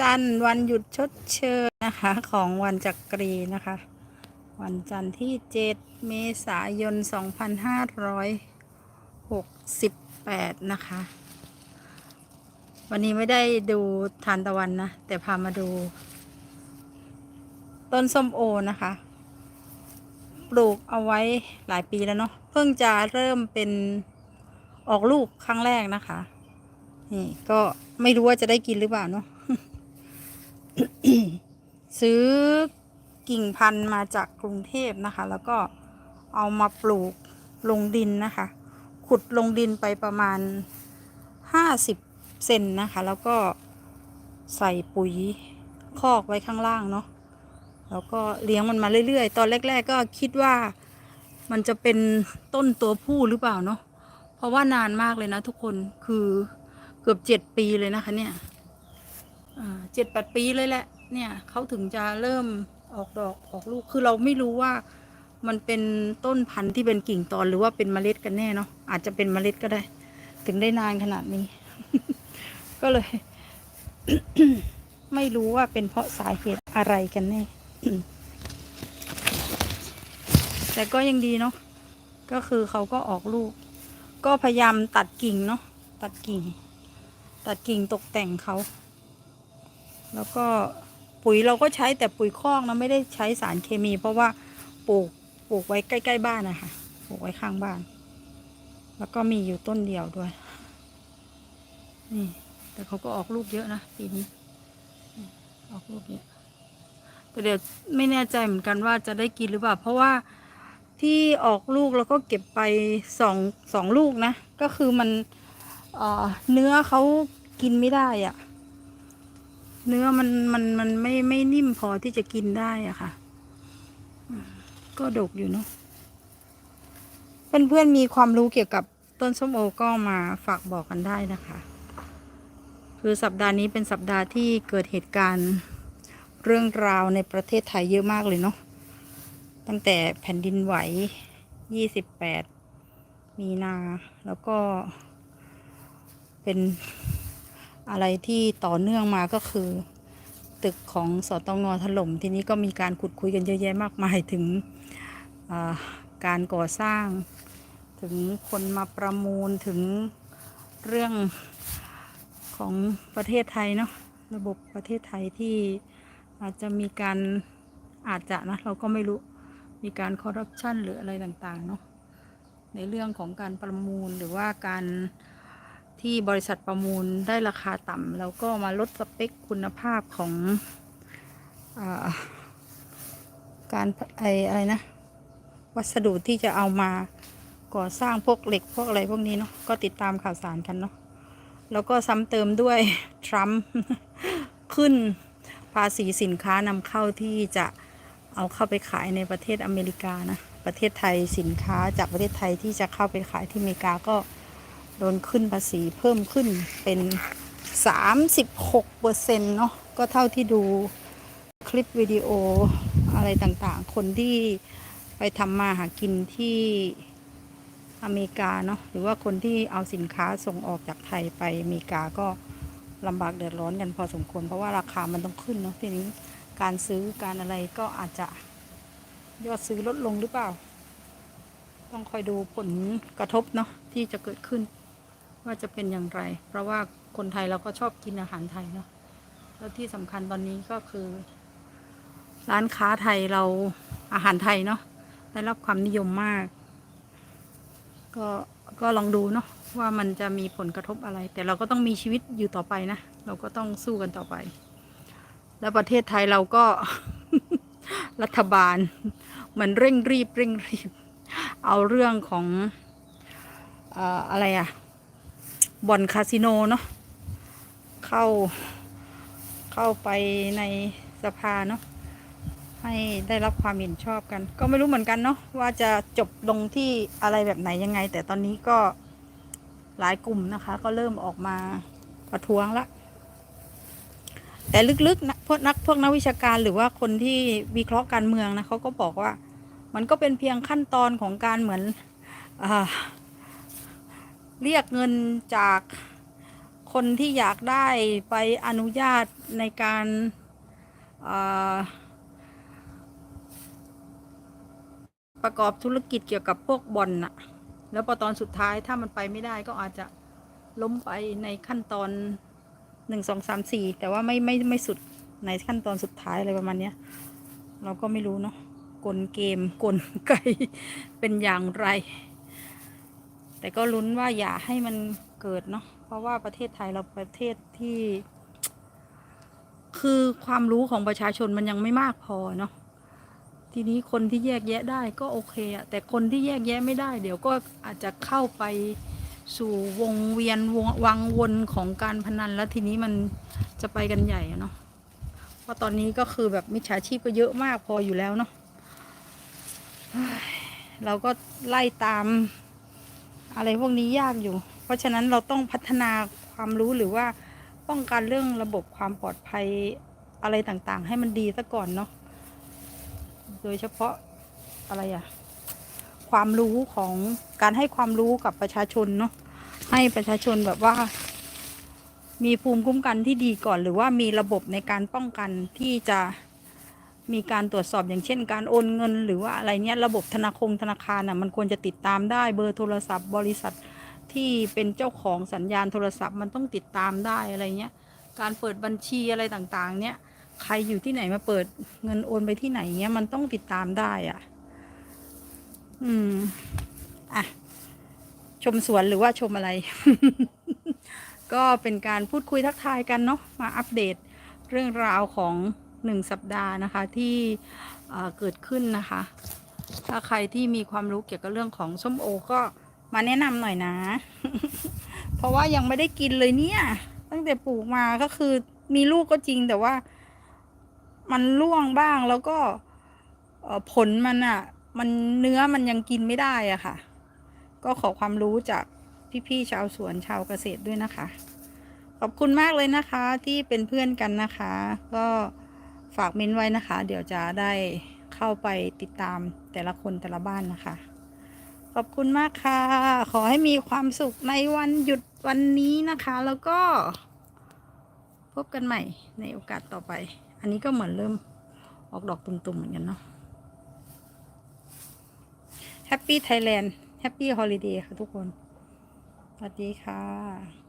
จันทร์วันหยุดชดเชยนะคะ ของวันจักรีนะคะ วันจันทร์ที่ 7 เมษายน 2568 นะคะ วันนี้ไม่ได้ดูทานตะวันนะ แต่พามาดู ต้นส้มโอนะคะ ปลูกเอาไว้หลายปีแล้วเนาะเพิ่งจะเริ่มเป็นออกลูกครั้งแรกนะคะ นี่ก็ไม่รู้ว่าจะได้กินหรือเปล่าเนาะ ซื้อกิ่งพันธุ์มาจากกรุงเทพนะคะ แล้วก็เอามาปลูกลงดินนะคะ ขุดลงดินไปประมาณห้าสิบเซนนะคะ แล้วก็ใส่ปุ๋ยคอกไว้ข้างล่างเนาะแล้วก็เลี้ยงมันมาเรื่อยๆ ตอนแรก ๆ ก็คิดว่ามันจะเป็นต้นตัวผู้หรือเปล่าเนาะเพราะว่านานมากเลยนะทุกคนคือเกือบเจ็ดปีเลยนะคะเนี่ย เจ็ดแปดปีเลยแหละ เนี่ยเขาถึงจะเริ่มออกดอกออกลูกคือเราไม่รู้ว่ามันเป็นต้นพันธุ์ที่เป็นกิ่งตอนหรือว่าเป็นเมล็ดกันแน่เนาะอาจจะเป็นเมล็ดก็ได้ ถึงได้นานขนาดนี้ ก็เลย ไม่รู้ว่าเป็นเพราะสาเหตุอะไรกันแน่แต่ก็ยังดีเนาะก็คือเขาก็ออกลูก ก็พยายามตัดกิ่งเนาะตัดกิ่ง ตัดกิ่งตกแต่งเขา แล้วก็ปุ๋ยเราก็ใช้แต่ปุ๋ยคอกนะไม่ได้ใช้สารเคมี เพราะว่าปลูกปลูกไว้ใกล้ ๆ บ้านนะคะปลูกไว้ข้างบ้าน แล้วก็มีอยู่ต้นเดียวด้วย นี่ แต่เขาก็ออกลูกเยอะนะปีนี้ ออกลูกเยอะแต่เดี๋ยวไม่แน่ใจเหมือนกันว่าจะได้กินหรือเปล่า เพราะว่าที่ออกลูกแล้วก็เก็บไปสองสองลูกนะ ก็คือมันเอ่อเนื้อเขากินไม่ได้อะ เนื้อมันมันมันไม่ไม่นิ่มพอที่จะกินได้อะค่ะ ก็ดกอยู่เนาะเพื่อนเพื่อนๆมีความรู้เกี่ยวกับต้นส้มโอก็มาฝากบอกกันได้นะคะ คือสัปดาห์นี้เป็นสัปดาห์ที่เกิดเหตุการณ์เรื่องราวในประเทศไทยเยอะมากเลยเนาะตั้งแต่แผ่นดินไหว 28 มีนา แล้วก็เป็น อะไรที่ต่อเนื่องมาก็คือ ตึกของสตงถล่ม ทีนี้ก็มีการขุดคุยกันเยอะแยะมากมายถึงการก่อสร้าง ถึงคนมาประมูลถึงเรื่องของประเทศไทยเนาะระบบประเทศไทยที่อาจจะมีการอาจจะนะ เราก็ไม่รู้มีการคอร์รัปชันหรืออะไรต่าง ๆ เนาะในเรื่องของการประมูลหรือว่าการ ที่บริษัทประมูลได้ราคาต่ำแล้วก็มาลดสเปคคุณภาพของอาการไออะไรนะ วัสดุที่จะเอามาก่อสร้างพวกเหล็กพวกอะไรพวกนี้เนาะก็ติดตามข่าวสารกันเนาะแล้วก็ซ้ำเติมด้วย ทรัมป์ขึ้นภาษีสินค้านำเข้าที่จะเอาเข้าไปขายในประเทศอเมริกานะ ประเทศไทยสินค้าจากประเทศไทยที่จะเข้าไปขายที่อเมริกาก็ โดนขึ้นภาษีเพิ่มขึ้นเป็น 36เปอร์เซ็นต์เนาะก็เท่าที่ดูคลิปวิดีโออะไรต่างๆ คนที่ไปทำมาหากินที่อเมริกาเนาะหรือว่าคนที่เอาสินค้าส่งออกจากไทยไปอเมริกาก็ลำบากเดือดร้อนกันพอสมควร เพราะว่าราคามันต้องขึ้นเนาะทีนี้การซื้อการอะไรก็อาจจะยอดซื้อลดลงหรือเปล่า ต้องคอยดูผลกระทบเนาะที่จะเกิดขึ้น ว่าจะเป็นอย่างไร เพราะว่าคนไทยเราก็ชอบกินอาหารไทยเนาะแล้วที่สำคัญตอนนี้ก็คือ ร้านค้าไทยเราอาหารไทยเนาะได้รับความนิยมมาก ก็ก็ลองดูเนาะว่ามันจะมีผลกระทบอะไร แต่เราก็ต้องมีชีวิตอยู่ต่อไปนะ เราก็ต้องสู้กันต่อไป แล้วประเทศไทยเราก็ รัฐบาลเหมือนเร่งรีบเร่งรีบ เอาเรื่องของเอ่ออะไรอะ บ่อนคาสิโนเนาะเข้า เข้าไปในสภาเนาะให้ได้รับความเห็นชอบกัน ก็ไม่รู้เหมือนกันเนาะว่าจะจบลงที่อะไรแบบไหนยังไง แต่ตอนนี้ก็หลายกลุ่มนะคะ ก็เริ่มออกมาประท้วงละ แต่ลึกๆนะพวกนักพวกนักวิชาการหรือว่าคนที่วิเคราะห์การเมืองนะเขาก็บอกว่า มันก็เป็นเพียงขั้นตอนของการเหมือนอา เรียกเงินจากคนที่อยากได้ไปอนุญาตในการาประกอบธุรกิจเกี่ยวกับพวกบอลน่ะ แล้วพอตอนสุดท้ายถ้ามันไปไม่ได้ก็อาจจะล้มไปในขั้นตอนหนึ่งสองสามสี่แต่ว่าไม่ไม่ไม่สุดในขั้นตอนสุดท้ายอะไรประมาณเนี้ย เราก็ไม่รู้เนาะกลเกมกลไกเป็นอย่างไร แต่ก็ลุ้นว่าอย่าให้มันเกิดเนาะเพราะว่าประเทศไทยเราประเทศที่ คือความรู้ของประชาชนมันยังไม่มากพอเนาะทีนี้คนที่แยกแยะได้ก็โอเคอะแต่คนที่แยกแยะไม่ได้ เดี๋ยวก็อาจจะเข้าไปสู่วงเวียนวงวังวนของการพนันแล้วทีนี้มันจะไปกันใหญ่เนาะเพราะตอนนี้ก็คือแบบมิจฉาชีพก็เยอะมากพออยู่แล้วเนาะเราก็ไล่ตาม อะไรพวกนี้ยากอยู่ เพราะฉะนั้นเราต้องพัฒนาความรู้หรือว่าป้องกันเรื่องระบบความปลอดภัยอะไรต่างๆ ให้มันดีซะก่อนเนาะโดยเฉพาะอะไรอะความรู้ของการให้ความรู้กับประชาชนเนาะให้ประชาชนแบบว่า มีภูมิคุ้มกันที่ดีก่อน หรือว่ามีระบบในการป้องกันที่จะ มีการตรวจสอบอย่างเช่น การโอนเงิน หรือว่าอะไรเนี้ยระบบธนาคงธนาคารน่ะมันควรจะติดตามได้เบอร์โทรศัพท์บริษัทที่เป็นเจ้าของสัญญาณโทรศัพท์มันต้องติดตามได้อะไรเงี้ยการเปิดบัญชีอะไรต่างๆ เนี้ยใครอยู่ที่ไหนมาเปิดเงินโอนไปที่ไหนเงี้ยมันต้องติดตามได้อะอืมอะชมสวนหรือว่าชมอะไร ก็เป็นการพูดคุยทักทายกันเนาะมาอัปเดตเรื่องราวของ หนึ่งสัปดาห์นะคะที่เกิดขึ้นนะคะ ถ้าใครที่มีความรู้เกี่ยวกับเรื่องของส้มโอก็มาแนะนำหน่อยนะ เพราะว่ายังไม่ได้กินเลยเนี่ย ตั้งแต่ปลูกมาก็คือมีลูกก็จริงแต่ว่า มันร่วงบ้างแล้วก็ผลมันอะ่ะ มันเนื้อมันยังกินไม่ได้อะค่ะ ก็ขอความรู้จากพี่ๆชาวสวนชาวเกษตรด้วยนะคะ ขอบคุณมากเลยนะคะที่เป็นเพื่อนกันนะคะ ก็ ฝากเม้นไว้นะคะ เดี๋ยวจะได้เข้าไปติดตามแต่ละคนแต่ละบ้านนะคะ ขอบคุณมากค่ะ ขอให้มีความสุขในวันหยุดวันนี้นะคะ แล้วก็ พบกันใหม่ในโอกาสต่อไป อันนี้ก็เหมือนเริ่มออกดอกตุ่มๆเหมือนกันเนาะ Happy Thailand Happy Holiday ค่ะทุกคน สวัสดีค่ะ